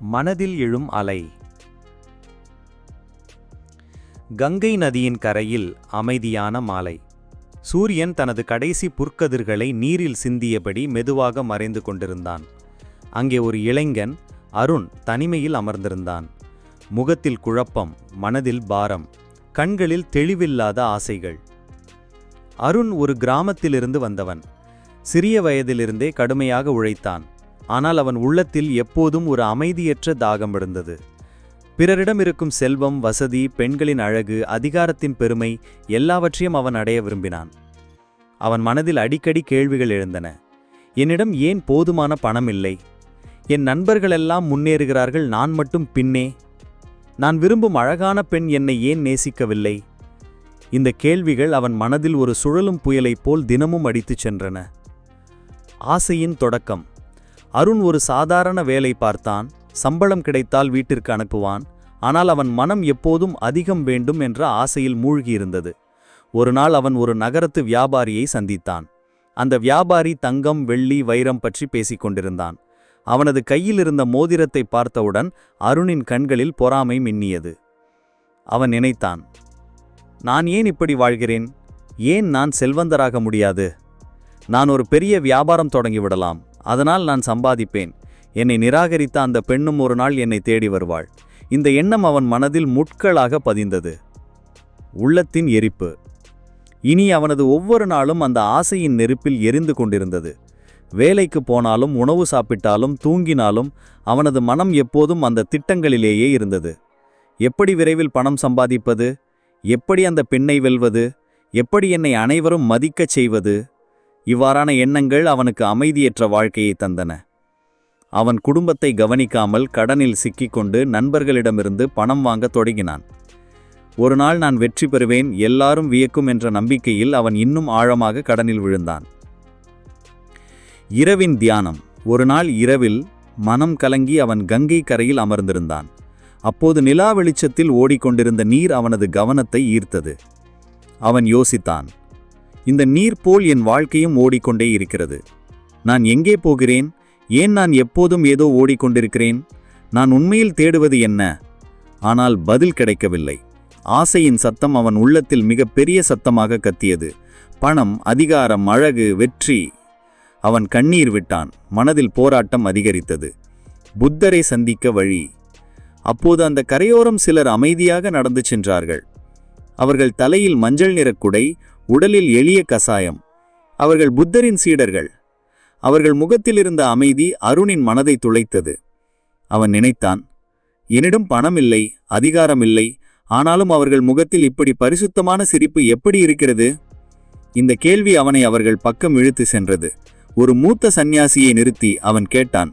மனதில் எழும் அலை. கங்கை நதியின் கரையில் அமைதியான மாலை. சூரியன் தனது கடைசி புற்கதிர்களை நீரில் சிந்தியபடி மெதுவாக மறைந்து கொண்டிருந்தான். அங்கே ஒரு இளைஞன் அருண் தனிமையில் அமர்ந்திருந்தான். முகத்தில் குழப்பம் மனதில் பாரம் கண்களில் தெளிவில்லாத ஆசைகள். அருண் ஒரு கிராமத்திலிருந்து வந்தவன். சிறிய வயதிலிருந்தே கடுமையாக உழைத்தான். ஆனால் அவன் உள்ளத்தில் எப்போதும் ஒரு அமைதியற்ற தாகம் இருந்தது. பிறரிடம் இருக்கும் செல்வம் வசதி பெண்களின் அழகு அதிகாரத்தின் பெருமை எல்லாவற்றையும் அவன் அடைய விரும்பினான். அவன் மனதில் அடிக்கடி கேள்விகள் எழுந்தன. என்னிடம் ஏன் போதுமான பணம் இல்லை? என் நண்பர்களெல்லாம் முன்னேறுகிறார்கள் நான் மட்டும் பின்னே? நான் விரும்பும் அழகான பெண் என்னை ஏன் நேசிக்கவில்லை? இந்த கேள்விகள் அவன் மனதில் ஒரு சுழலும் புயலைப் போல் தினமும் அடித்துச் சென்றன. ஆசையின் தொடக்கம். அருண் ஒரு சாதாரண வேலை பார்த்தான் சம்பளம் கிடைத்தால் வீட்டிற்கு அனுப்புவான் ஆனால் அவன் மனம் எப்போதும் அதிகம் வேண்டும் என்ற ஆசையில் மூழ்கியிருந்தது. ஒரு நாள் அவன் ஒரு நகரத்து வியாபாரியை சந்தித்தான். அந்த வியாபாரி தங்கம் வெள்ளி வைரம் பற்றி பேசிக் கொண்டிருந்தான். அவனது கையில் இருந்த மோதிரத்தை பார்த்தவுடன் அருணின் கண்களில் பொறாமை மின்னியது. அவன் நினைத்தான் நான் ஏன் இப்படி வாழ்கிறேன்? ஏன் நான் செல்வந்தராக முடியாது? நான் ஒரு பெரிய வியாபாரம் தொடங்கிவிடலாம் அதனால் நான் சம்பாதிப்பேன். என்னை நிராகரித்த அந்த பெண்ணும் ஒரு நாள் என்னை தேடி வருவாள். இந்த எண்ணம் அவன் மனதில் முட்களாக பதிந்தது. உள்ளத்தின் எரிப்பு. இனி அவனது ஒவ்வொரு நாளும் அந்த ஆசையின் நெருப்பில் எரிந்து கொண்டிருந்தது. வேலைக்கு போனாலும் உணவு சாப்பிட்டாலும் தூங்கினாலும் அவனது மனம் எப்போதும் அந்த திட்டங்களிலேயே இருந்தது. எப்படி விரைவில் பணம் சம்பாதிப்பது? எப்படி அந்த பெண்ணை வெல்வது? எப்படி என்னை அனைவரும் மதிக்கச் செய்வது? இவ்வாறான எண்ணங்கள் அவனுக்கு அமைதியற்ற வாழ்க்கையை தந்தன. அவன் குடும்பத்தை கவனிக்காமல் கடனில் சிக்கிக்கொண்டு நண்பர்களிடமிருந்து பணம் வாங்கத் தொடங்கினான். ஒரு நாள் நான் வெற்றி பெறுவேன் எல்லாரும் வியக்கும் என்ற நம்பிக்கையில் அவன் இன்னும் ஆழமாக கடனில் விழுந்தான். இரவின் தியானம். ஒரு நாள் இரவில் மனம் கலங்கி அவன் கங்கை கரையில் அமர்ந்திருந்தான். அப்போது நிலா வெளிச்சத்தில் ஓடிக்கொண்டிருந்த நீர் அவனது கவனத்தை ஈர்த்தது. அவன் யோசித்தான் இந்த நீர் போல் என் வாழ்க்கையும் ஓடிக்கொண்டே இருக்கிறது. நான் எங்கே போகிறேன்? ஏன் நான் எப்போதும் ஏதோ ஓடிக்கொண்டிருக்கிறேன்? நான் உண்மையில் தேடுவது என்ன? ஆனால் பதில் கிடைக்கவில்லை. ஆசையின் சத்தம் அவன் உள்ளத்தில் மிக பெரிய சத்தமாக கத்தியது. பணம் அதிகாரம் அழகு வெற்றி. அவன் கண்ணீர் விட்டான். மனதில் போராட்டம் அதிகரித்தது. புத்தரை சந்திக்க வழி. அப்போது அந்த கரையோரம் சிலர் அமைதியாக நடந்து சென்றார்கள். அவர்கள் தலையில் மஞ்சள் நிறக் குடை உடலில் எளிய கசாயம் அவர்கள் புத்தரின் சீடர்கள். அவர்கள் முகத்தில் இருந்த அமைதி அருணின் மனதை துளைத்தது. அவன் நினைத்தான் என்னிடம் பணம் இல்லை அதிகாரம் இல்லை ஆனாலும் அவர்கள் முகத்தில் இப்படி பரிசுத்தமான சிரிப்பு எப்படி இருக்கிறது? இந்த கேள்வி அவனை அவர்கள் பக்கம் இழுத்து சென்றது. ஒரு மூத்த சந்நியாசியை நிறுத்தி அவன் கேட்டான்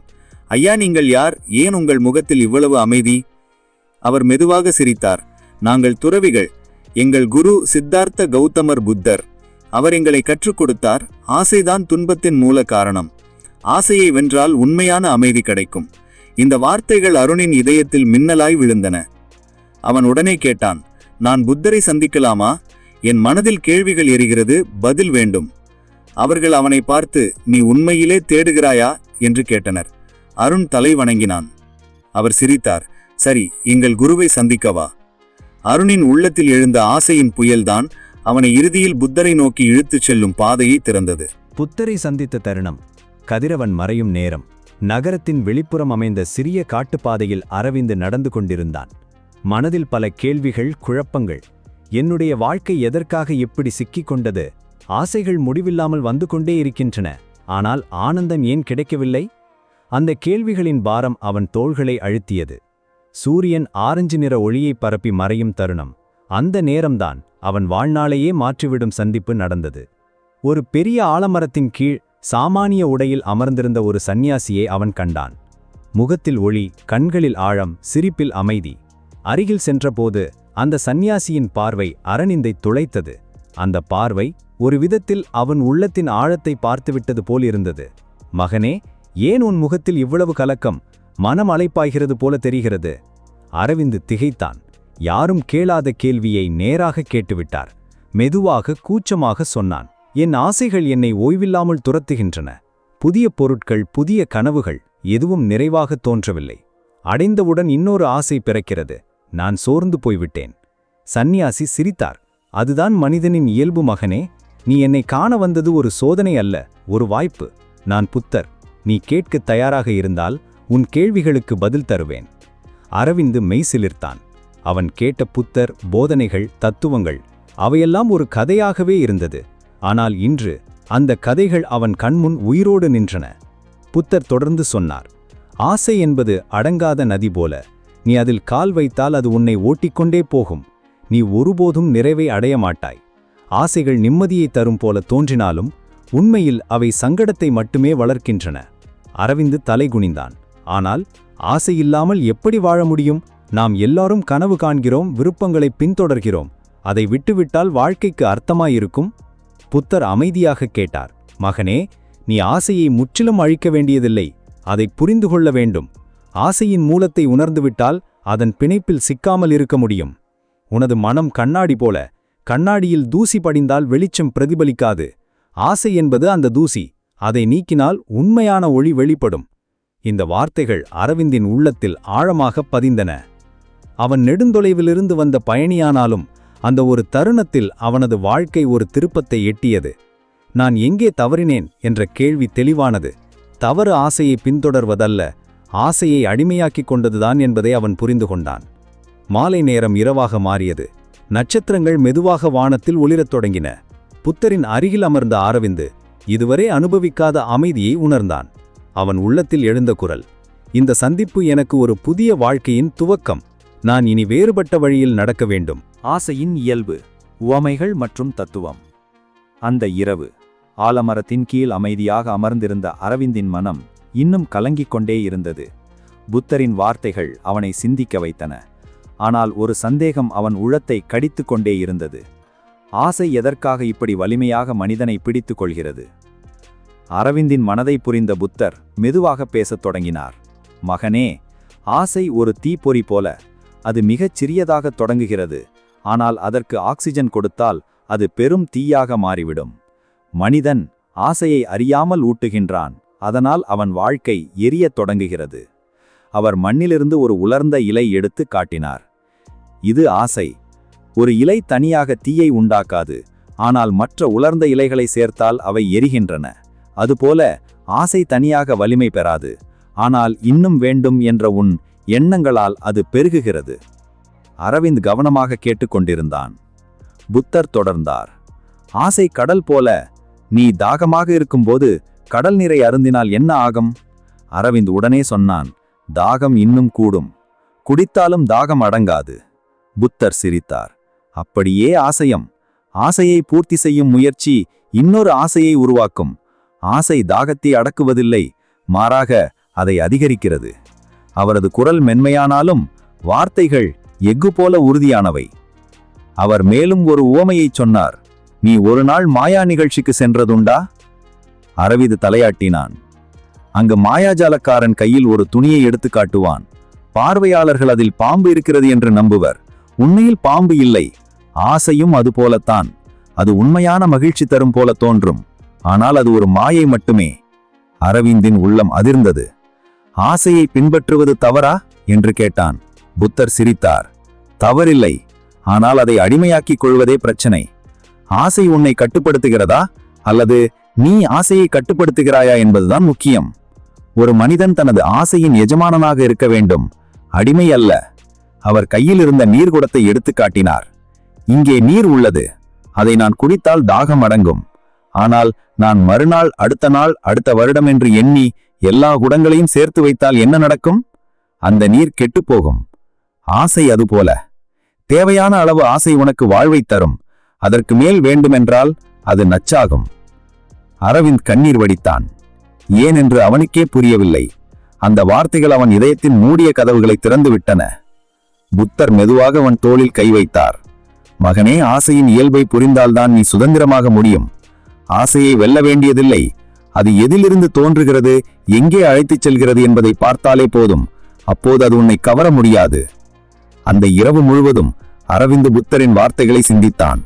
ஐயா நீங்கள் யார்? ஏன் உங்கள் முகத்தில் இவ்வளவு அமைதி? அவர் மெதுவாக சிரித்தார் நாங்கள் துறவிகள் எங்கள் குரு சித்தார்த்த கௌதமர் புத்தர். அவர் எங்களை கற்றுக் கொடுத்தார். ஆசைதான் துன்பத்தின் மூல காரணம். ஆசையை வென்றால் உண்மையான அமைதி கிடைக்கும். இந்த வார்த்தைகள் அருணின் இதயத்தில் மின்னலாய் விழுந்தன. அவன் உடனே கேட்டான் நான் புத்தரை சந்திக்கலாமா? என் மனதில் கேள்விகள் எரிகிறது பதில் வேண்டும். அவர்கள் அவனை பார்த்து நீ உண்மையிலே தேடுகிறாயா? என்று கேட்டனர். அருண் தலை வணங்கினான். அவர் சிரித்தார் சரி எங்கள் குருவை சந்திக்கவா? அருணின் உள்ளத்தில் எழுந்த ஆசையின் புயல்தான் அவனை இறுதியில் புத்தரை நோக்கி இழுத்துச் செல்லும் பாதையை திறந்தது. புத்தரை சந்தித்த தருணம். கதிரவன் மறையும் நேரம். நகரத்தின் வெளிப்புறம் அமைந்த சிறிய காட்டுப்பாதையில் அரவிந்து நடந்து கொண்டிருந்தான். மனதில் பல கேள்விகள் குழப்பங்கள். என்னுடைய வாழ்க்கை எதற்காக இப்படி சிக்கிக் கொண்டது? ஆசைகள் முடிவில்லாமல் வந்து கொண்டே இருக்கின்றன. ஆனால் ஆனந்தம் ஏன் கிடைக்கவில்லை? அந்த கேள்விகளின் பாரம் அவன் தோள்களை அழுத்தியது. சூரியன் ஆரஞ்சு நிற ஒளியை பரப்பி மறையும் தருணம். அந்த நேரம்தான் அவன் வாழ்நாளையே மாற்றிவிடும் சந்திப்பு நடந்தது. ஒரு பெரிய ஆலமரத்தின் கீழ் சாமானிய உடையில் அமர்ந்திருந்த ஒரு சந்நியாசியை அவன் கண்டான். முகத்தில் ஒளி கண்களில் ஆழம் சிரிப்பில் அமைதி. அருகில் சென்றபோது அந்த சந்நியாசியின் பார்வை அரணிந்தை துளைத்தது. அந்த பார்வை ஒரு விதத்தில் அவன் உள்ளத்தின் ஆழத்தை பார்த்துவிட்டது போல் இருந்தது மகனே ஏன் உன் முகத்தில் இவ்வளவு கலக்கம்? மனம் அலைப்பாய்கிறது போல தெரிகிறது. அரவிந்து திகைத்தான். யாரும் கேளாத கேள்வியை நேராக கேட்டுவிட்டார். மெதுவாக கூச்சமாக சொன்னான். என் ஆசைகள் என்னை ஓய்வில்லாமல் துரத்துகின்றன. புதிய பொருட்கள் புதிய கனவுகள் எதுவும் நிறைவாக தோன்றவில்லை. அடைந்தவுடன் இன்னொரு ஆசை பிறக்கிறது. நான் சோர்ந்து போய்விட்டேன். சந்நியாசி சிரித்தார். அதுதான் மனிதனின் இயல்பு மகனே. நீ என்னை காண வந்தது ஒரு சோதனை அல்ல ஒரு வாய்ப்பு. நான் புத்தர். நீ கேட்கத் தயாராக இருந்தால் உன் கேள்விகளுக்கு பதில் தருவேன். அரவிந்து மெய்சிலிர்த்தான். அவன் கேட்ட புத்தர் போதனைகள் தத்துவங்கள் அவையெல்லாம் ஒரு கதையாகவே இருந்தது. ஆனால் இன்று அந்த கதைகள் அவன் கண்முன் உயிரோடு நின்றன. புத்தர் தொடர்ந்து சொன்னார் ஆசை என்பது அடங்காத நதி போல. நீ அதில் கால் வைத்தால் அது உன்னை ஓட்டிக்கொண்டே போகும். நீ ஒருபோதும் நிறைவை அடைய மாட்டாய். ஆசைகள் நிம்மதியை தரும் போல தோன்றினாலும் உண்மையில் அவை சங்கடத்தை மட்டுமே வளர்க்கின்றன. அரவிந்து தலைகுனிந்தான். ஆனால் ஆசையில்லாமல் எப்படி வாழ முடியும்? நாம் எல்லாரும் கனவு காண்கிறோம் விருப்பங்களை பின்தொடர்கிறோம். அதை விட்டுவிட்டால் வாழ்க்கைக்கு அர்த்தமாயிருக்கும்? புத்தர் அமைதியாக கேட்டார். மகனே நீ ஆசையை முற்றிலும் அழிக்க வேண்டியதில்லை. அதை புரிந்து கொள்ள வேண்டும். ஆசையின் மூலத்தை உணர்ந்துவிட்டால் அதன் பிணைப்பில் சிக்காமல் இருக்க முடியும். உனது மனம் கண்ணாடி போல கண்ணாடியில் தூசி படிந்தால் வெளிச்சம் பிரதிபலிக்காது. ஆசை என்பது அந்த தூசி. அதை நீக்கினால் உண்மையான ஒளி வெளிப்படும். இந்த வார்த்தைகள் அரவிந்தின் உள்ளத்தில் ஆழமாகப் பதிந்தன. அவன் நெடுந்தொலைவிலிருந்து வந்த பயணியானாலும் அந்த ஒரு தருணத்தில் அவனது வாழ்க்கை ஒரு திருப்பத்தை எட்டியது. நான் எங்கே தவறினேன்? என்ற கேள்வி தெளிவானது. தவறு ஆசையை பின்தொடர்வதல்ல ஆசையை அடிமையாக்கிக் கொண்டதுதான் என்பதை அவன் புரிந்து கொண்டான். மாலை நேரம் இரவாக மாறியது. நட்சத்திரங்கள் மெதுவாக வானத்தில் ஒளிரத் தொடங்கின. புத்தரின் அருகில் அமர்ந்த அரவிந்து இதுவரை அனுபவிக்காத அமைதியை உணர்ந்தான். அவன் உள்ளத்தில் எழுந்த குரல். இந்த சந்திப்பு எனக்கு ஒரு புதிய வாழ்க்கையின் துவக்கம். நான் இனி வேறுபட்ட வழியில் நடக்க வேண்டும். ஆசையின் இயல்பு உவமைகள் மற்றும் தத்துவம். அந்த இரவு ஆலமரத்தின் கீழ் அமைதியாக அமர்ந்திருந்த அரவிந்தின் மனம் இன்னும் கலங்கிக் கொண்டே இருந்தது. புத்தரின் வார்த்தைகள் அவனை சிந்திக்க வைத்தன. ஆனால் ஒரு சந்தேகம் அவன் உள்ளத்தை கடித்துக் கொண்டே இருந்தது. ஆசை எதற்காக இப்படி வலிமையாக மனிதனை பிடித்துக் கொள்கிறது? அரவிந்தின் மனதை புரிந்த புத்தர் மெதுவாக பேசத் தொடங்கினார். மகனே ஆசை ஒரு தீப்பொறி போல அது மிகச் சிறியதாகத் தொடங்குகிறது. ஆனால் அதற்கு ஆக்சிஜன் கொடுத்தால் அது பெரும் தீயாக மாறிவிடும். மனிதன் ஆசையை அறியாமல் ஊட்டுகின்றான். அதனால் அவன் வாழ்க்கை எரியத் தொடங்குகிறது. அவர் மண்ணிலிருந்து ஒரு உலர்ந்த இலை எடுத்து காட்டினார். இது ஆசை. ஒரு இலை தனியாக தீயை உண்டாக்காது. ஆனால் மற்ற உலர்ந்த இலைகளை சேர்த்தால் அவை எரிகின்றன. அதுபோல ஆசை தனியாக வலிமை பெறாது. ஆனால் இன்னும் வேண்டும் என்ற உன் எண்ணங்களால் அது பெருகுகிறது. அரவிந்த் கவனமாக கேட்டுக்கொண்டிருந்தான். புத்தர் தொடர்ந்தார். ஆசை கடல் போல நீ தாகமாக இருக்கும்போது கடல் நீரை அருந்தினால் என்ன ஆகும்? அரவிந்த் உடனே சொன்னான் தாகம் இன்னும் கூடும். குடித்தாலும் தாகம் அடங்காது. புத்தர் சிரித்தார். அப்படியே ஆசையம். ஆசையை பூர்த்தி செய்யும் முயற்சி இன்னொரு ஆசையை உருவாக்கும். ஆசை தாகத்தை அடக்குவதில்லை மாறாக அதை அதிகரிக்கிறது. அவரது குரல் மென்மையானாலும் வார்த்தைகள் எஃகு போல உறுதியானவை. அவர் மேலும் ஒரு உவமையை சொன்னார் நீ ஒரு நாள் மாயா நிகழ்ச்சிக்கு சென்றதுண்டா? அரவிது தலையாட்டினான் அங்கு மாயாஜாலக்காரன் கையில் ஒரு துணியை எடுத்து காட்டுவான். பார்வையாளர்கள் அதில் பாம்பு இருக்கிறது என்று நம்புவர். உண்மையில் பாம்பு இல்லை ஆசையும் அது போலத்தான். அது உண்மையான மகிழ்ச்சி தரும் போல தோன்றும். ஆனால் அது ஒரு மாயை மட்டுமே. அரவிந்தின் உள்ளம் அதிர்ந்தது. ஆசையை பின்பற்றுவது தவறா? என்று கேட்டான். புத்தர் சிரித்தார். தவறில்லை. ஆனால் அதை அடிமையாக்கிக் கொள்வதே பிரச்சனை. ஆசை உன்னை கட்டுப்படுத்துகிறதா? அல்லது நீ ஆசையை கட்டுப்படுத்துகிறாயா என்பதுதான் முக்கியம். ஒரு மனிதன் தனது ஆசையின் எஜமானனாக இருக்க வேண்டும். அடிமை அல்ல. அவர் கையில் இருந்த நீர்குடத்தை எடுத்து காட்டினார். இங்கே நீர் உள்ளது. அதை நான் குடித்தால் தாகம் அடங்கும். ஆனால் நான் மறுநாள் அடுத்த நாள் அடுத்த வருடம் என்று எண்ணி எல்லா குடங்களையும் சேர்த்து வைத்தால் என்ன நடக்கும்? அந்த நீர் கெட்டுப்போகும். ஆசை அதுபோல. தேவையான அளவு ஆசை உனக்கு வாழ்வை தரும். அதற்கு மேல் வேண்டுமென்றால் அது நச்சாகும். அரவிந்த் கண்ணீர் வடித்தான். ஏன் என்று அவனுக்கே புரியவில்லை. அந்த வார்த்தைகள் அவன் இதயத்தின் மூடிய கதவுகளை திறந்து விட்டன புத்தர் மெதுவாக அவன் தோளில் கை வைத்தார். மகனே ஆசையின் இயல்பை புரிந்தால்தான் நீ சுதந்திரமாக முடியும். ஆசையை வெல்ல வேண்டியதில்லை. அது எதிலிருந்து தோன்றுகிறது எங்கே அழைத்துச் செல்கிறது என்பதை பார்த்தாலே போதும். அப்போது அது உன்னை கவர முடியாது. அந்த இரவு முழுவதும் அரவிந்த புத்தரின் வார்த்தைகளை சிந்தித்தான்.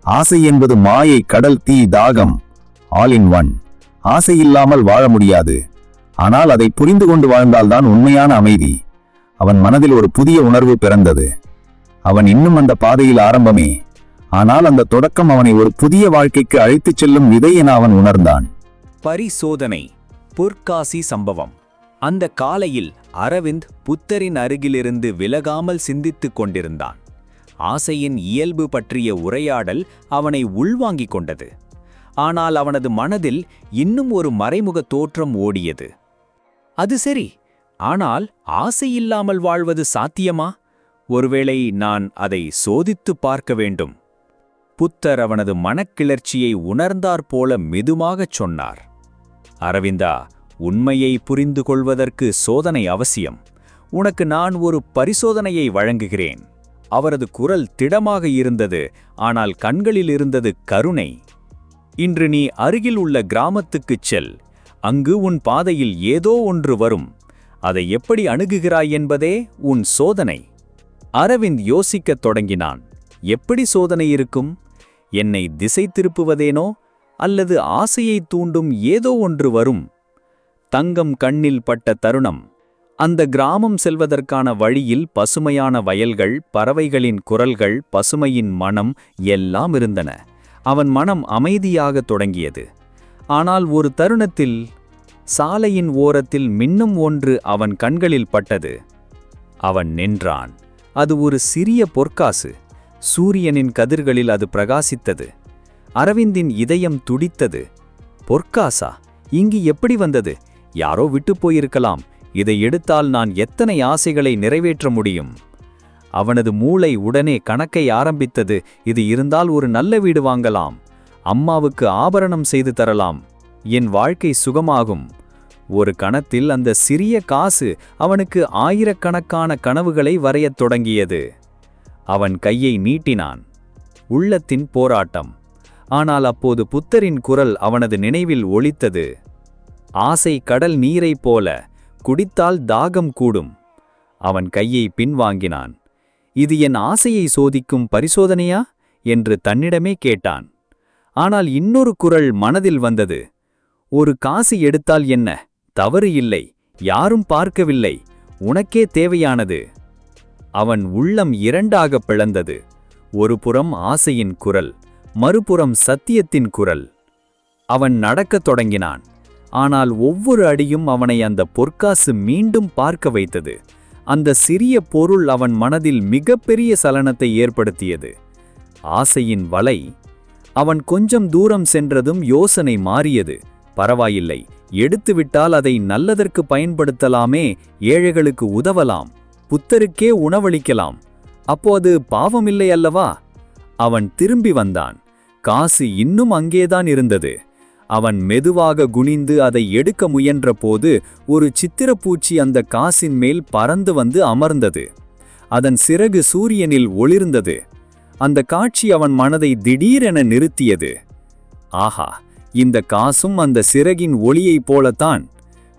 ஆசை என்பது மாயை கடல் தீ தாகம் ஆல் இன் ஒன் ஆசை இல்லாமல் வாழ முடியாது. ஆனால் அதை புரிந்து கொண்டு வாழ்ந்தால்தான் உண்மையான அமைதி. அவன் மனதில் ஒரு புதிய உணர்வு பிறந்தது. அவன் இன்னும் அந்த பாதையில் ஆரம்பமே. ஆனால் அந்த தொடக்கம் அவனை ஒரு புதிய வாழ்க்கைக்கு அழைத்துச் செல்லும் விதை என அவன் உணர்ந்தான். பரிசோதனை பொற்காசி சம்பவம். அந்த காலையில் அரவிந்த் புத்தரின் அருகிலிருந்து விலகாமல் சிந்தித்துக் கொண்டிருந்தான். ஆசையின் இயல்பு பற்றிய உரையாடல் அவனை உள்வாங்கிக் கொண்டது. ஆனால் அவனது மனதில் இன்னும் ஒரு மறைமுக தோற்றம் ஓடியது. அது சரி ஆனால் ஆசை இல்லாமல் வாழ்வது சாத்தியமா? ஒருவேளை நான் அதை சோதித்துப் பார்க்க வேண்டும். புத்தர் அவனது மனக்கிளர்ச்சியை உணர்ந்தாற்போல மெதுமாகச் சொன்னார். அரவிந்தா உண்மையை புரிந்து கொள்வதற்கு சோதனை அவசியம். உனக்கு நான் ஒரு பரிசோதனையை வழங்குகிறேன். அவரது குரல் திடமாக இருந்தது ஆனால் கண்களில் இருந்தது கருணை. இன்று நீ அருகில் உள்ள கிராமத்துக்குச் செல். அங்கு உன் பாதையில் ஏதோ ஒன்று வரும். அதை எப்படி அணுகுகிறாய் என்பதே உன் சோதனை. அரவிந்த் யோசிக்கத் தொடங்கினான். எப்படி சோதனை இருக்கும்? என்னை திசை திருப்புவதேனோ அல்லது ஆசையை தூண்டும் ஏதோ ஒன்று வரும். தங்கம் கண்ணில் பட்ட தருணம். அந்த கிராமம் செல்வதற்கான வழியில் பசுமையான வயல்கள் பறவைகளின் குரல்கள் பசுமையின் மனம் எல்லாம் இருந்தன. அவன் மனம் அமைதியாகத் தொடங்கியது. ஆனால் ஒரு தருணத்தில் சாலையின் ஓரத்தில் மின்னும் ஒன்று அவன் கண்களில் பட்டது. அவன் நின்றான். அது ஒரு சிறிய பொற்காசு. சூரியனின் கதிர்களில் அது பிரகாசித்தது. அரவிந்தின் இதயம் துடித்தது. பொற்காசா இங்கு எப்படி வந்தது? யாரோ விட்டுப் போயிருக்கலாம். இதை எடுத்தால் நான் எத்தனை ஆசைகளை நிறைவேற்ற முடியும்? அவனது மூளை உடனே கணக்கை ஆரம்பித்தது. இது இருந்தால் ஒரு நல்ல வீடு வாங்கலாம். அம்மாவுக்கு ஆபரணம் செய்து தரலாம். என் வாழ்க்கை சுகமாகும். ஒரு கணத்தில் அந்த சிறிய காசு அவனுக்கு ஆயிரக்கணக்கான கனவுகளை வரையத் தொடங்கியது. அவன் கையை நீட்டினான். உள்ளத்தின் போராட்டம். ஆனால் அப்போது புத்தரின் குரல் அவனது நினைவில் ஒலித்தது. ஆசை கடல் நீரைப் போல குடித்தால் தாகம் கூடும். அவன் கையை பின்வாங்கினான். இது என் ஆசையை சோதிக்கும் பரிசோதனையா? என்று தன்னிடமே கேட்டான். ஆனால் இன்னொரு குரல் மனதில் வந்தது. ஒரு காசு எடுத்தால் என்ன? தவறு இல்லை. யாரும் பார்க்கவில்லை. உனக்கே தேவையானது. அவன் உள்ளம் இரண்டாகப் பிளந்தது. ஒருபுறம் ஆசையின் குரல் மறுபுறம் சத்தியத்தின் குரல். அவன் நடக்கத் தொடங்கினான். ஆனால் ஒவ்வொரு அடியும் அவனை அந்த பொற்காசு மீண்டும் பார்க்க வைத்தது. அந்த சிறிய பொருள் அவன் மனதில் மிகப்பெரிய சலனத்தை ஏற்படுத்தியது. ஆசையின் வலை அவன் கொஞ்சம் தூரம் சென்றதும் யோசனை மாறியது. பரவாயில்லை எடுத்துவிட்டால் அதை நல்லதற்கு பயன்படுத்தலாமே ஏழைகளுக்கு உதவலாம். புத்தருக்கே உணவளிக்கலாம். அப்போ அது பாவமில்லை அல்லவா? அவன் திரும்பி வந்தான். காசு இன்னும் அங்கேதான் இருந்தது. அவன் மெதுவாக குனிந்து அதை எடுக்க முயன்றபோது ஒரு சித்திரப்பூச்சி அந்த காசின் மேல் பறந்து வந்து அமர்ந்தது. அதன் சிறகு சூரியனில் ஒளிர்ந்தது. அந்த காட்சி அவன் மனதை திடீரென நிறுத்தியது. ஆஹா இந்த காசும் அந்த சிறகின் ஒளியைப் போலத்தான்.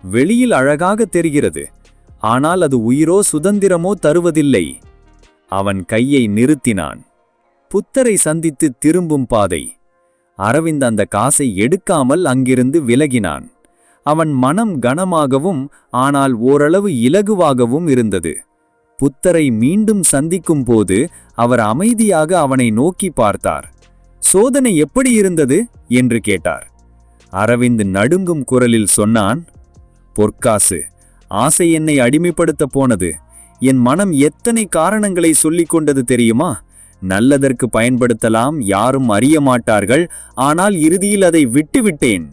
வெளியில் அழகாக தெரிகிறது. ஆனால் அது உயிரோ சுதந்திரமோ தருவதில்லை. அவன் கையை நிறுத்தினான். புத்தரை சந்தித்து திரும்பும் பாதை. அரவிந்த் அந்த காசை எடுக்காமல் அங்கிருந்து விலகினான். அவன் மனம் கனமாகவும் ஆனால் ஓரளவு இலகுவாகவும் இருந்தது. புத்தரை மீண்டும் சந்திக்கும் போது அவர் அமைதியாக அவனை நோக்கி பார்த்தார். சோதனை எப்படி இருந்தது? என்று கேட்டார். அரவிந்த் நடுங்கும் குரலில் சொன்னான் பொற்காசு ஆசை என்னை அடிமைப்படுத்த போனது. என் மனம் எத்தனை காரணங்களை சொல்லிக் கொண்டது தெரியுமா? நல்லதற்கு பயன்படுத்தலாம் யாரும் அறிய மாட்டார்கள் ஆனால் இறுதியில் அதை விட்டுவிட்டேன்.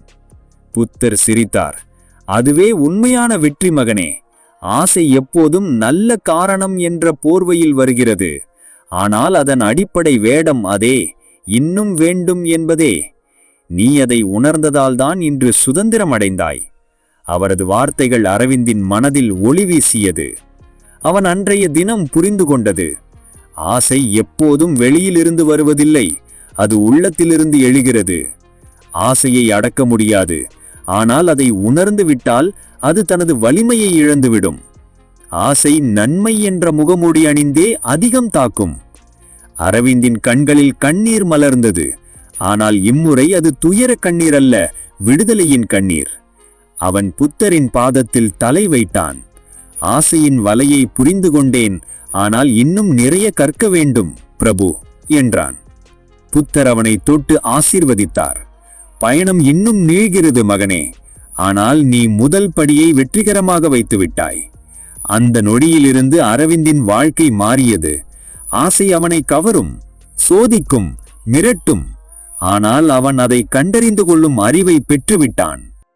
புத்தர் சிரித்தார். அதுவே உண்மையான வெற்றி மகனே. ஆசை எப்போதும் நல்ல காரணம் என்ற போர்வையில் வருகிறது. ஆனால் அதன் அடிப்படை வேடம் அதே. இன்னும் வேண்டும் என்பதே. நீ அதை உணர்ந்ததால்தான் இன்று சுதந்திரம் அடைந்தாய் அவரது வார்த்தைகள் அரவிந்தின் மனதில் ஒளி வீசியது. அவன் அன்றைய தினம் புரிந்து கொண்டது. ஆசை எப்போதும் வெளியிலிருந்து வருவதில்லை அது உள்ளத்திலிருந்து எழுகிறது. ஆசையை அடக்க முடியாது ஆனால் அதை உணர்ந்து விட்டால் அது தனது வலிமையை இழந்துவிடும். ஆசை நன்மை என்ற முகமூடி அணிந்தே அதிகம் தாக்கும். அரவிந்தின் கண்களில் கண்ணீர் மலர்ந்தது ஆனால் இம்முறை அது துயர கண்ணீர் அல்ல விடுதலையின் கண்ணீர். அவன் புத்தரின் பாதத்தில் தலை வைத்தான். ஆசையின் வலையை புரிந்து கொண்டேன் ஆனால் இன்னும் நிறைய கற்க வேண்டும் பிரபு என்றான். புத்தர் அவனை தொட்டு ஆசீர்வதித்தார். பயணம் இன்னும் நீள்கிறது மகனே ஆனால் நீ முதல் படியை வெற்றிகரமாக வைத்துவிட்டாய் அந்த நொடியிலிருந்து அரவிந்தின் வாழ்க்கை மாறியது. ஆசை அவனை கவரும் சோதிக்கும் மிரட்டும். ஆனால் அவன் அதை கண்டறிந்து கொள்ளும் அறிவை பெற்றுவிட்டான்.